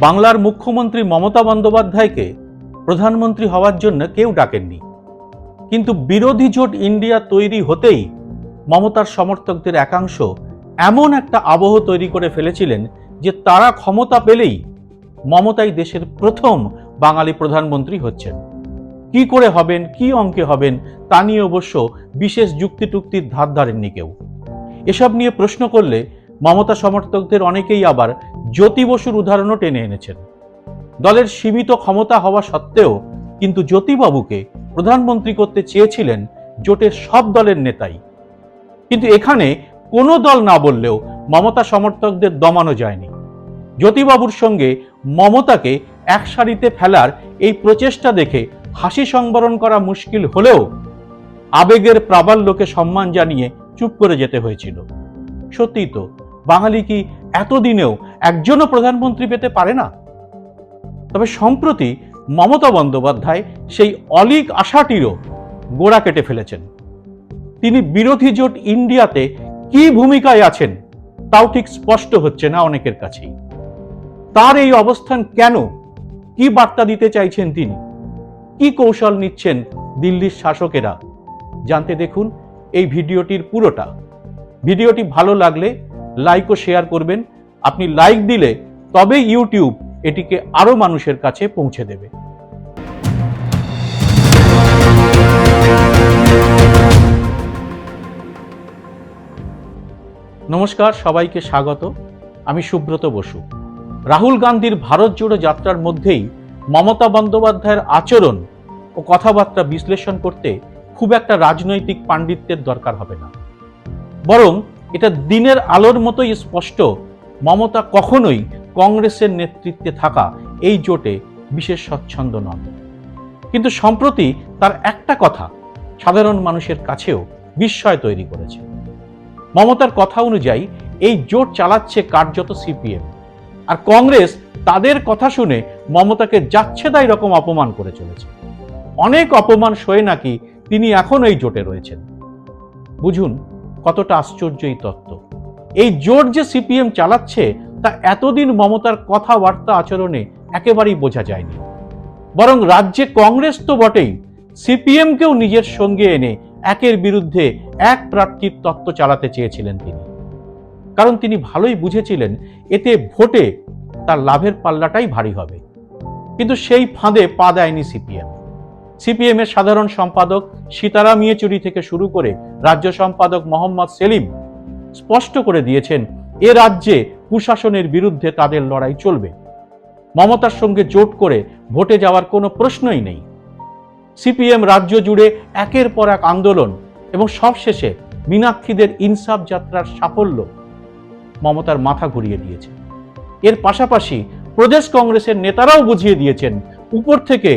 বাংলার মুখ্যমন্ত্রী মমতা বন্দ্যোপাধ্যায়কে প্রধানমন্ত্রী হওয়ার জন্য কেউ ডাকেননি। কিন্তু বিরোধী জোট ইন্ডিয়া তৈরি হতেই মমতার সমর্থকদের একাংশ এমন একটা আবহ তৈরি করে ফেলেছিলেন যে তারা ক্ষমতা পেলেই মমতাই দেশের প্রথম বাঙালি প্রধানমন্ত্রী হচ্ছেন। কি করে হবেন, কি অঙ্কে হবেন, তা নিয়ে অবশ্য বিশেষ যুক্তি টুক্তির ধার ধারেননি কেউ। এসব নিয়ে প্রশ্ন করলে মমতা সমর্থকদের অনেকেই আবার জ্যোতি বসুর উদাহরণও টেনে এনেছেন। দলের সীমিত ক্ষমতা হওয়া সত্ত্বেও কিন্তু জ্যোতিবাবুকে প্রধানমন্ত্রী করতে চেয়েছিলেন জোটের সব দলের নেতাই। কিন্তু এখানে কোনো দল না বললেও মমতা সমর্থকদের দমানো যায়নি। জ্যোতিবাবুর সঙ্গে মমতাকে এক সারিতে ফেলার এই প্রচেষ্টা দেখে হাসি সংবরণ করা মুশকিল হলেও আবেগের প্রাবল্যকে সম্মান জানিয়ে চুপ করে যেতে হয়েছিল। সত্যিই তো, বাঙালি কি এতদিনেও একজনও প্রধানমন্ত্রী পেতে পারে না। তবে সম্প্রতি মমতা বন্দ্যোপাধ্যায় সেই অলিক আশাটিরও গোড়া কেটে ফেলেছেন। তিনি বিরোধী জোট ইন্ডিয়াতে কি ভূমিকায় আছেন তাও ঠিক স্পষ্ট হচ্ছে না অনেকের কাছেই। তার এই অবস্থান কেন? কি বার্তা দিতে চাইছেন তিনি? কি কৌশল নিচ্ছেন দিল্লির শাসকেরা? জানতে দেখুন এই ভিডিওটির পুরোটা। ভিডিওটি ভালো লাগলে লাইক শেয়ার করবেন। আপনি লাইক দিলে তবে ইউটিউব এটিকে আরও মানুষের কাছে পৌঁছে দেবে। নমস্কার, সবাইকে স্বাগত। আমি সুব্রত বসু। রাহুল গান্ধীর ভারত জোড়ো যাত্রার মধ্যেই মমতা বন্দ্যোপাধ্যায়ের আচরণ ও কথাবার্তা বিশ্লেষণ করতে খুব একটা রাজনৈতিক পাণ্ডিত্যের দরকার হবে না। বরং এটা দিনের আলোর মতোই স্পষ্ট। মমতা কখনোই কংগ্রেসের নেতৃত্বে থাকা এই জোটে বিশেষ স্বচ্ছন্দ নন। কিন্তু সম্প্রতি তার একটা কথা সাধারণ মানুষের কাছেও বিস্ময় তৈরি করেছে। মমতার কথা অনুযায়ী এই জোট চালাচ্ছে কার্যত সিপিএম। আর কংগ্রেস তাদের কথা শুনে মমতাকে যাচ্ছেদাই রকম অপমান করে চলেছে। অনেক অপমান সয়ে নাকি তিনি এখন এই জোটে রয়েছেন। বুঝুন কতটা আশ্চর্য এই তত্ত্ব। এই জোট যে সিপিএম চালাচ্ছে, তা এতদিন মমতার কথাবার্তা আচরণে একেবারেই বোঝা যায়নি। বরং রাজ্যে কংগ্রেস তো বটেই, সিপিএমকেও নিজের সঙ্গে এনে একের বিরুদ্ধে এক প্রার্থীর তত্ত্ব চালাতে চেয়েছিলেন তিনি। কারণ তিনি ভালোই বুঝেছিলেন, এতে ভোটে তার লাভের পাল্লাটাই ভারী হবে। কিন্তু সেই ফাঁদে পা দেয়নি সিপিএম। সিপিএমের সাধারণ সম্পাদক সীতারাম ইয়েচুরি থেকে শুরু করে রাজ্য সম্পাদক মোহাম্মদ সেলিম স্পষ্ট করে দিয়েছেন, এ রাজ্যে কুশাসনের বিরুদ্ধে তাদের লড়াই চলবে। মমতার সঙ্গে জোট করে ভোটে যাওয়ার কোনো প্রশ্নই নেই। সিপিএম রাজ্য জুড়ে একের পর এক আন্দোলন এবং সবশেষে মীনাক্ষীদের ইনসাফ যাত্রার সাফল্য মমতার মাথা ঘুরিয়ে দিয়েছে। এর পাশাপাশি প্রদেশ কংগ্রেসের নেতারাও বুঝিয়ে দিয়েছেন, উপর থেকে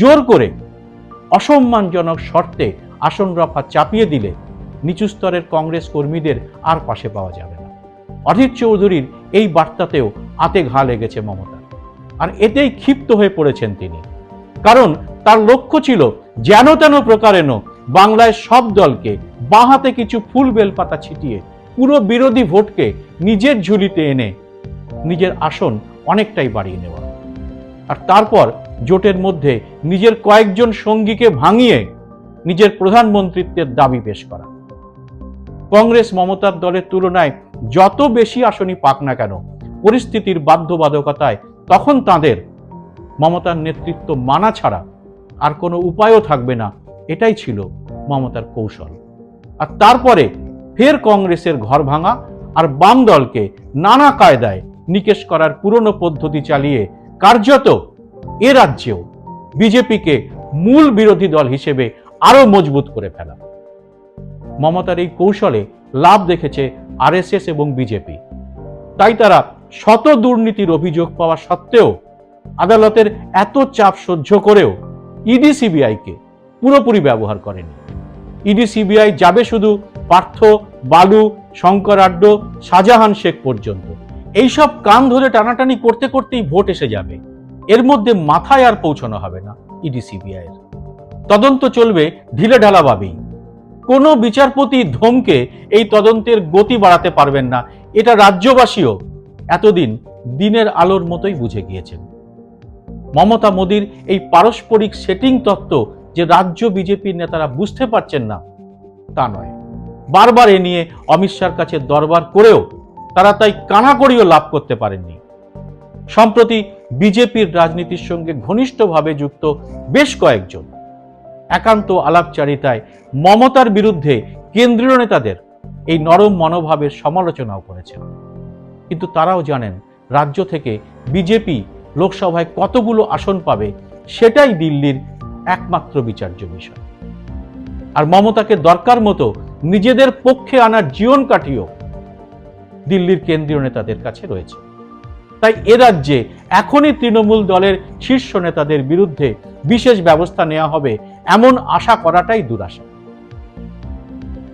জোর করে অসম্মানজনক শর্তে আসন রফা চাপিয়ে দিলে নিচু স্তরের কংগ্রেস কর্মীদের আর পাশে পাওয়া যাবে না। অধীর চৌধুরীর এই বার্তাতেও আতে ঘা লেগেছে মমতা। আর এতেই ক্ষিপ্ত হয়ে পড়েছেন তিনি। কারণ তার লক্ষ্য ছিল যেন তেন প্রকারেণ বাংলায় সব দলকে বাঁহাতে কিছু ফুল বেলপাতা ছিটিয়ে পুরো বিরোধী ভোটকে নিজের ঝুলিতে এনে নিজের আসন অনেকটাই বাড়িয়ে নেওয়া। আর তারপর জোটের মধ্যে নিজের কয়েকজন সঙ্গীকে ভাঙিয়ে নিজের প্রধানমন্ত্রিত্বের দাবি পেশ করা। কংগ্রেস মমতার দলের তুলনায় যত বেশি আসনই পাক না কেন, পরিস্থিতির বাধ্যবাধকতায় তখন তাদের মমতার নেতৃত্ব মানা ছাড়া আর কোনো উপায়ও থাকবে না, এটাই ছিল মমতার কৌশল। আর তারপরে ফের কংগ্রেসের ঘর ভাঙা আর বাম দলকে নানা কায়দায় নিকেশ করার পুরনো পদ্ধতি চালিয়ে কার্যত এ রাজ্যেও বিজেপিকে মূল বিরোধী দল হিসেবে আরও মজবুত করে ফেলা। মমতার এই কৌশলে লাভ দেখেছে আরএসএস এবং বিজেপি। তাই তারা শত দুর্নীতির অভিযোগ পাওয়া সত্ত্বেও আদালতের এত চাপ সহ্য করেও ইডি সিবিআইকে পুরোপুরি ব্যবহার করেনি। ইডি সিবিআই যাবে শুধু পার্থ, বালু, শঙ্কর আড্ড, শাহজাহান শেখ পর্যন্ত। এইসব কান ধরে টানাটানি করতে করতেই ভোট এসে যাবে। এর মধ্যে মাথায় আর পৌঁছানো হবে না ইডি সিবিআই তদন্ত চলবে ঢিলে ঢালাভাবেই কোনো বিচারপতি ধমকে এই তদন্তের গতি বাড়াতে পারবেন না। এটা রাজ্যবাসীও এতদিন দিনের আলোর মতোই বুঝে গিয়েছেন। মমতা মোদীর এই পারস্পরিক সেটিং তত্ত্ব যে রাজ্য বিজেপির নেতারা বুঝতে পারছেন না, তা নয়। বারবার এ নিয়ে অমিত শাহর কাছে দরবার করেও তারা তাই কানাকড়িও লাভ করতে পারেননি। সম্প্রতি বিজেপির রাজনীতির সঙ্গে ঘনিষ্ঠভাবে যুক্ত বেশ কয়েকজন একান্ত আলাপচারিতায় মমতার বিরুদ্ধে কেন্দ্রীয় নেতাদের এই নরম মনোভাবের সমালোচনাও করেছেন। কিন্তু তারাও জানেন, রাজ্য থেকে বিজেপি লোকসভায় কতগুলো আসন পাবে সেটাই দিল্লির একমাত্র বিচার্য বিষয় আর মমতাকে দরকার মতো নিজেদের পক্ষে আনার জীবন কাঠিও দিল্লির কেন্দ্রীয় নেতাদের কাছে রয়েছে। তাই এ রাজ্যে এখনই তৃণমূল দলের শীর্ষ নেতাদের বিরুদ্ধে বিশেষ ব্যবস্থা নেওয়া হবে এমন আশা করাটাই দুরাশা।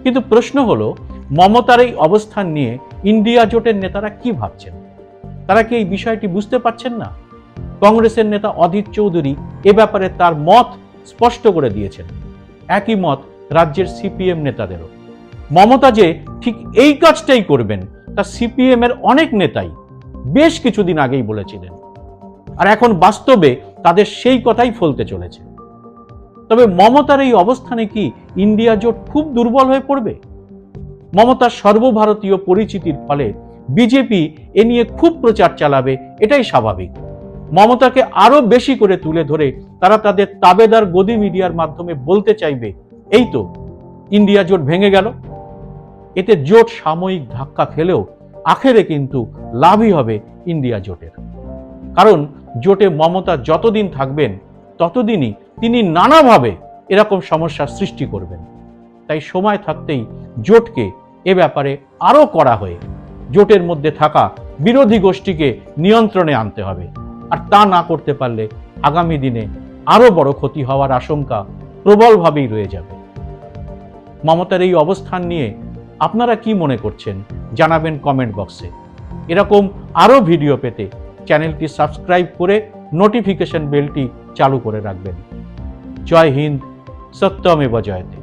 কিন্তু প্রশ্ন হলো, মমতার এই অবস্থান নিয়ে ইন্ডিয়া জোটের নেতারা কি ভাবছেন? তারা কি এই বিষয়টি বুঝতে পারছেন না? কংগ্রেসের নেতা অধীর চৌধুরী এ ব্যাপারে তার মত স্পষ্ট করে দিয়েছেন। একই মত রাজ্যের সিপিএম নেতাদেরও। মমতা যে ঠিক এই কাজটাই করবেন, তা সিপিএম এর অনেক নেতাই বেশ কিছুদিন আগেই বলেছিলেন। আর এখন বাস্তবে তাদের সেই কথাই ফলতে চলেছে। তবে মমতার এই অবস্থানে কি ইন্ডিয়া জোট খুব দুর্বল হয়ে পড়বে? মমতার সর্বভারতীয় পরিচিতির ফলে বিজেপি এ নিয়ে খুব প্রচার চালাবে, এটাই স্বাভাবিক। মমতাকে আরও বেশি করে তুলে ধরে তারা তাদের তাবেদার গদি মিডিয়ার মাধ্যমে বলতে চাইবে, এই তো, ইন্ডিয়া জোট ভেঙে গেল। এতে জোট সাময়িক ধাক্কা খেলেও আখেরে কিন্তু লাভই হবে ইন্ডিয়া জোটের। কারণ জোটে মমতা যতদিন থাকবেন ততদিনই তিনি নানাভাবে এরকম সমস্যার সৃষ্টি করবেন। তাই সময় থাকতেই জোটকে এ ব্যাপারে আরও করা হয়ে জোটের মধ্যে থাকা বিরোধী গোষ্ঠীকে নিয়ন্ত্রণে আনতে হবে। আর তা না করতে পারলে আগামী দিনে আরও বড় ক্ষতি হওয়ার আশঙ্কা প্রবলভাবেই রয়ে যাবে। মমতার এই অবস্থান নিয়ে আপনারা কি মনে করছেন জানাবেন কমেন্ট বক্সে। এরকম আরও ভিডিও পেতে চ্যানেলটি সাবস্ক্রাইব করে নোটিফিকেশন বেলটি চালু করে রাখবেন। জয় হিন্দ সত্যমেব জয়তে